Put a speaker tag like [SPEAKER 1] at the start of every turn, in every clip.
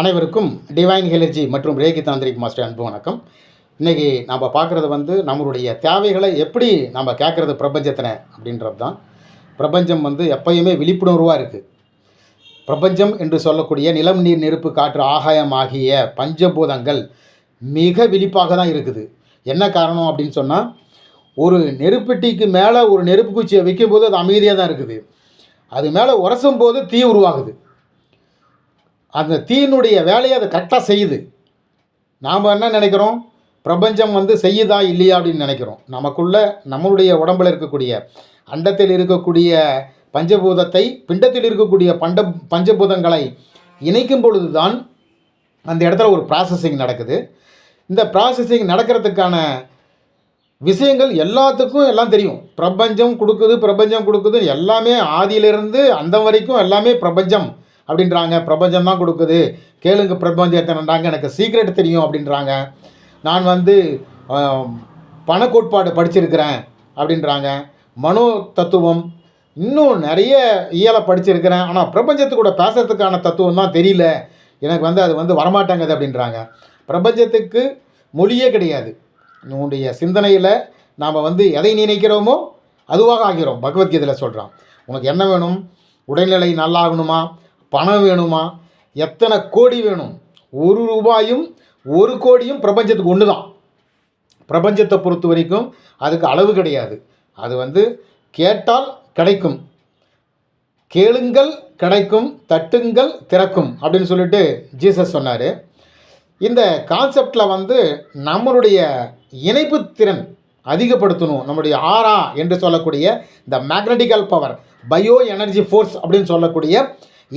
[SPEAKER 1] அனைவருக்கும் டிவைன் ஹெலர்ஜி மற்றும் Reiki tantric master அன்பு வணக்கம். இன்றைக்கி நம்ம பார்க்குறது வந்து நம்மளுடைய தேவைகளை எப்படி நம்ம கேட்குறது பிரபஞ்சத்தின அப்படின்றது தான் பிரபஞ்சம் வந்து எப்பயுமே விழிப்புணர்வாக இருக்குது பிரபஞ்சம் என்று சொல்லக்கூடிய நிலம் நீர் நெருப்பு காற்று ஆகாயம் ஆகிய பஞ்சபூதங்கள் மிக விழிப்பாக தான் இருக்குது. என்ன காரணம் அப்படின்னு சொன்னால் ஒரு நெருப்பெட்டிக்கு மேலே ஒரு நெருப்பு குச்சியை வைக்கும்போது அது அமைதியாக தான் இருக்குது. அது மேலே உரசும் போது தீ உருவாகுது. அந்த தீயினுடைய வேலையை அது கரெக்டாக செய்யுது. நாம் என்ன நினைக்கிறோம்? பிரபஞ்சம் வந்து செய்யுதா இல்லையா அப்படின்னு நினைக்கிறோம். நமக்குள்ளே நம்மளுடைய உடம்பில் இருக்கக்கூடிய அண்டத்தில் இருக்கக்கூடிய பஞ்சபூதத்தை பிண்டத்தில் இருக்கக்கூடிய பண்ட பஞ்சபூதங்களை இணைக்கும் பொழுது தான் அந்த இடத்துல ஒரு ப்ராசஸிங் நடக்குது. இந்த ப்ராசஸிங் நடக்கிறதுக்கான விஷயங்கள் எல்லாத்துக்கும் எல்லாம் தெரியும். பிரபஞ்சம் கொடுக்குது பிரபஞ்சம் கொடுக்குது எல்லாமே ஆதியிலிருந்து அந்த வரைக்கும் எல்லாமே பிரபஞ்சம். அப்படின்றாங்க. பிரபஞ்சம் தான் கொடுக்குது. கேளுங்க பிரபஞ்சத்தினண்டாங்க எனக்கு சீக்ரெட் தெரியும் அப்படின்றாங்க. நான் வந்து பண கோட்பாடு படிச்சிருக்கிறேன் அப்படின்றாங்க. மனோ தத்துவம் இன்னும் நிறைய இயலை படிச்சிருக்கிறேன். ஆனால் பிரபஞ்சத்து கூட பேசுறதுக்கான தத்துவம் தான் தெரியல. எனக்கு வந்து அது வந்து வரமாட்டேங்குது அப்படின்றாங்க. பிரபஞ்சத்துக்கு மொழியே கிடையாது. உன்னுடைய சிந்தனையில் நாம் வந்து எதை நினைக்கிறோமோ அதுவாக ஆகிறோம். பகவத்கீதையில் சொல்கிறான் உனக்கு என்ன வேணும்? உடல்நிலை நல்லாகணுமா? பணம் வேணுமா? எத்தனை கோடி வேணும்? ஒரு ரூபாயும் ஒரு கோடியும் பிரபஞ்சத்துக்கு ஒன்று தான் பிரபஞ்சத்தை பொறுத்த வரைக்கும் அதுக்கு அளவு கிடையாது. அது வந்து கேட்டால் கிடைக்கும். கேளுங்கள் கிடைக்கும். தட்டுங்கள் திறக்கும் அப்படின்னு சொல்லிட்டு ஜீசஸ் சொன்னார். இந்த கான்செப்டில் வந்து நம்மளுடைய இணைப்பு திறன் அதிகப்படுத்தணும். நம்முடைய ஆரா என்று சொல்லக்கூடிய இந்த magnetical power bio energy force அப்படின்னு சொல்லக்கூடிய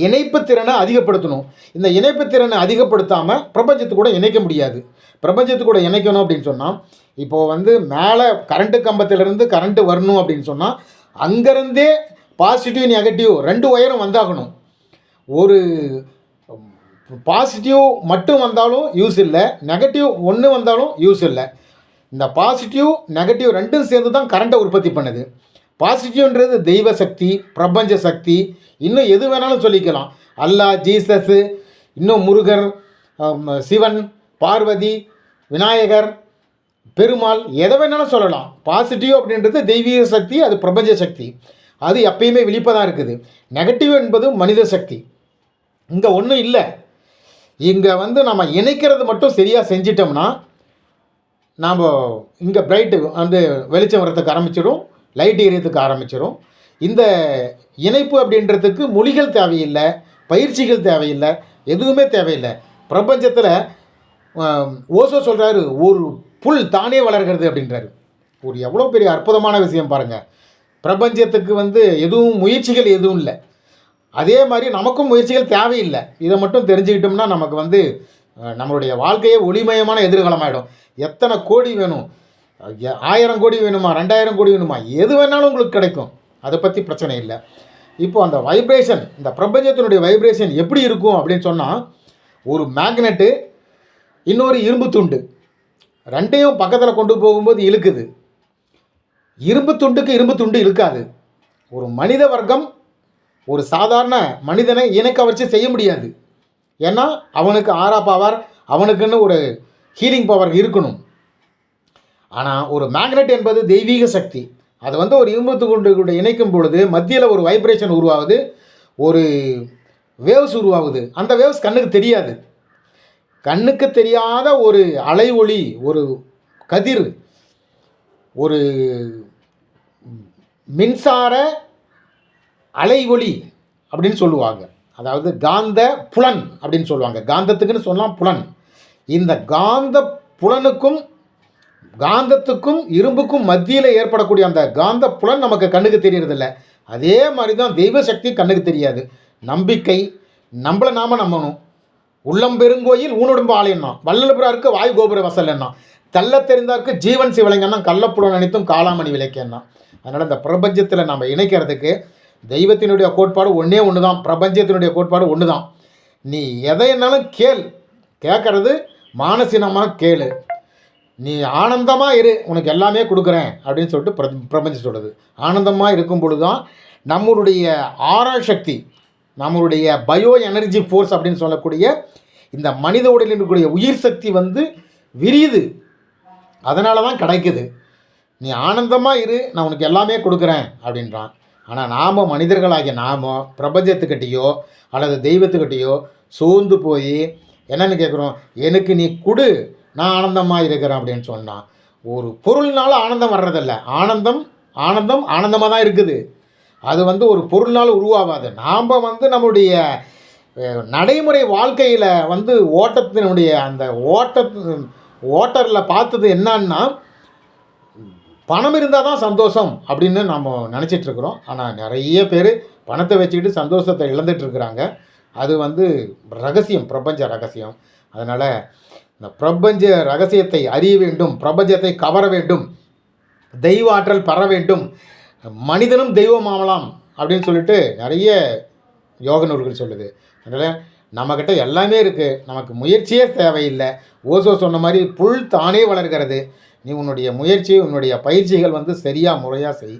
[SPEAKER 1] இணைப்பு திறனை அதிகப்படுத்தணும். இந்த இணைப்பு திறனை அதிகப்படுத்தாமல் பிரபஞ்சத்து கூட இணைக்க முடியாது. பிரபஞ்சத்து கூட இணைக்கணும் அப்படின்னு சொன்னால் இப்போது வந்து மேலே கரண்ட்டு கம்பத்திலிருந்து கரண்ட்டு வரணும் அப்படின்னு சொன்னால் அங்கேருந்தே பாசிட்டிவ் நெகட்டிவ் ரெண்டு ஒயரும் வந்தாகணும். ஒரு பாசிட்டிவ் மட்டும் வந்தாலும் யூஸ் இல்லை நெகட்டிவ் ஒன்று வந்தாலும் யூஸ் இல்லை. இந்த பாசிட்டிவ் நெகட்டிவ் ரெண்டும் சேர்ந்து தான் கரண்ட்டை உற்பத்தி பண்ணுது. பாசிட்டிவ்ன்றது தெய்வ சக்தி பிரபஞ்ச சக்தி. இன்னும் எது வேணாலும் சொல்லிக்கலாம். அல்லாஹ் ஜீசஸ்ஸு இன்னும் முருகர் சிவன் பார்வதி விநாயகர் பெருமாள் எதை வேணாலும் சொல்லலாம். பாசிட்டிவ் அப்படின்றது தெய்வீக சக்தி அது பிரபஞ்ச சக்தி. அது எப்பயுமே விழிப்பாக தான் இருக்குது. நெகட்டிவ் என்பது மனித சக்தி. இங்கே ஒன்றும் இல்லை. இங்கே வந்து நம்ம இணைக்கிறது மட்டும் சரியாக செஞ்சிட்டோம்னா நாம் இங்கே பிரைட்டு வந்து வெளிச்சம் வரத்துக்கு ஆரம்பிச்சிடும். லைட் எரியத்துக்கு ஆரம்பிச்சிடும் இந்த இணைப்பு அப்படின்றதுக்கு மொழிகள் தேவையில்லை பயிற்சிகள் தேவையில்லை எதுவுமே தேவையில்லை. பிரபஞ்சத்தில் ஓசோ சொல்கிறாரு ஒரு புல் தானே வளர்கிறது அப்படின்றாரு. ஒரு எவ்வளோ பெரிய அற்புதமான விஷயம் பாருங்கள் பிரபஞ்சத்துக்கு வந்து எதுவும் முயற்சிகள் எதுவும் இல்லை. அதே மாதிரி நமக்கும் முயற்சிகள் தேவையில்லை. இதை மட்டும் தெரிஞ்சுக்கிட்டோம்னா நமக்கு வந்து நம்மளுடைய வாழ்க்கையே ஒளிமயமான எதிர்காலமாயிடும். எத்தனை கோடி வேணும்? ஆயிரம் கோடி வேணுமா ரெண்டாயிரம் கோடி வேணுமா? எது வேணாலும் உங்களுக்கு கிடைக்கும். அதை பற்றி பிரச்சனை இல்லை. இப்போ அந்த வைப்ரேஷன் இந்த பிரபஞ்சத்தினுடைய வைப்ரேஷன் எப்படி இருக்கும் அப்படின்னு சொன்னால் ஒரு மேக்னெட்டு இன்னொரு இரும்பு துண்டு. ரெண்டையும் பக்கத்தில் கொண்டு போகும்போது இழுக்குது. இரும்பு துண்டுக்கு இரும்பு துண்டு இழுக்காது. ஒரு மனித வர்க்கம் ஒரு சாதாரண மனிதனை இணைக்க வச்சு செய்ய முடியாது. ஏன்னா அவனுக்கு ஆறா பவர் அவனுக்குன்னு ஒரு ஹீலிங் பவர் இருக்கணும். ஆனால் ஒரு மேக்னெட் என்பது தெய்வீக சக்தி. அது வந்து ஒரு இரும்பு துண்டு இணைக்கும் பொழுது மத்தியில் ஒரு வைப்ரேஷன் உருவாகுது ஒரு வேவ்ஸ் உருவாகுது அந்த வேவ்ஸ் கண்ணுக்கு தெரியாது. கண்ணுக்கு தெரியாத ஒரு அலை ஒளி ஒரு கதிர் ஒரு மின்சார அலை ஒளி அப்படின்னு சொல்லுவாங்க. அதாவது காந்த புலன் அப்படின்னு சொல்லுவாங்க. காந்தத்துக்குன்னு சொல்லலாம் புலன். இந்த காந்த புலனுக்கும் காந்தத்துக்கும் இரும்புக்கும் மத்தியில் ஏற்படக்கூடிய அந்த காந்த புலன் நமக்கு கண்ணுக்கு தெரியறதில்ல. அதே மாதிரி தான் தெய்வ சக்தி கண்ணுக்கு தெரியாது. நம்பிக்கை நம்மளை நாம் நம்பணும். உள்ளம் பெருங்கோயில் ஊனுடம்பு ஆலயம்னா வல்லபுராருக்கு வாயு கோபுர வசல் என்ன தள்ள தெரிந்தாருக்கு ஜீவன் சிவலிங்கன்னா கள்ளப்புடன் அனைத்தும் காளாமணி விளக்கேன்னா. அதனால் இந்த பிரபஞ்சத்தில் நம்ம இணைக்கிறதுக்கு தெய்வத்தினுடைய கோட்பாடு ஒன்றே ஒன்று தான் பிரபஞ்சத்தினுடைய கோட்பாடு ஒன்று தான் நீ எதை என்னாலும் கேள். கேட்கறது மானசீனமாக கேளு. நீ ஆனந்தமாக இரு உனக்கு எல்லாமே கொடுக்குறேன் அப்படின்னு சொல்லிட்டு பிர பிரபஞ்சம் சொல்கிறது ஆனந்தமாக இருக்கும் பொழுது தான் நம்மளுடைய ஆறா சக்தி நம்மளுடைய பயோ எனர்ஜி ஃபோர்ஸ் அப்படின்னு சொல்லக்கூடிய இந்த மனித உடலில் இருக்கக்கூடிய உயிர் சக்தி வந்து விரியுது. அதனால தான் கிடைக்குது. நீ ஆனந்தமாக இரு நான் உனக்கு எல்லாமே கொடுக்குறேன் அப்படின்றான். ஆனால் நாம் மனிதர்களாகிய நாம் பிரபஞ்சத்துக்கிட்டேயோ அல்லது தெய்வத்துக்கிட்டேயோ சோர்ந்து போய் என்னென்னு கேட்குறோம் எனக்கு நீ கொடு நான் ஆனந்தமாக இருக்கிறேன் அப்படின்னு சொன்னான் ஒரு பொருள்னால ஆனந்தம் வர்றதில்ல. ஆனந்தம் ஆனந்தம் ஆனந்தமாக தான் இருக்குது. அது வந்து ஒரு பொருள்னால் உருவாகாது. நாம் வந்து நம்முடைய நடைமுறை வாழ்க்கையில் வந்து ஓட்டத்தினுடைய அந்த ஓட்டத்து ஓட்டரில் பார்த்தது என்னன்னா பணம் இருந்தால் தான் சந்தோஷம் அப்படின்னு நம்ம நினச்சிட்டு இருக்கிறோம். ஆனால் நிறைய பேர் பணத்தை வச்சுக்கிட்டு சந்தோஷத்தை இழந்துட்டுருக்குறாங்க அது வந்து ரகசியம் பிரபஞ்ச ரகசியம். அதனால் இந்த பிரபஞ்ச ரகசியத்தை அறிய வேண்டும் பிரபஞ்சத்தை கவர வேண்டும் தெய்வ ஆற்றல் பெற வேண்டும். மனிதனும் தெய்வமாகலாம் அப்படின்னு சொல்லிட்டு நிறைய யோக நூல்கள் சொல்லுது. அதனால் நம்மக்கிட்ட எல்லாமே இருக்குது நமக்கு முயற்சியே தேவையில்லை. ஓசோ சொன்ன மாதிரி புல் தானே வளர்கிறது. நீ உன்னுடைய முயற்சி உன்னுடைய பயிற்சிகள் வந்து சரியாக முறையாக செய்.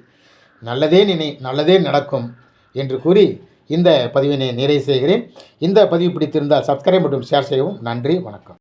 [SPEAKER 1] நல்லதே நினை நல்லதே நடக்கும் என்று கூறி இந்த பதிவினை நிறைவு செய்கிறேன். இந்த பதிவு பிடித்திருந்தால் சப்ஸ்கிரைப் மற்றும் ஷேர் செய்யவும் நன்றி வணக்கம்.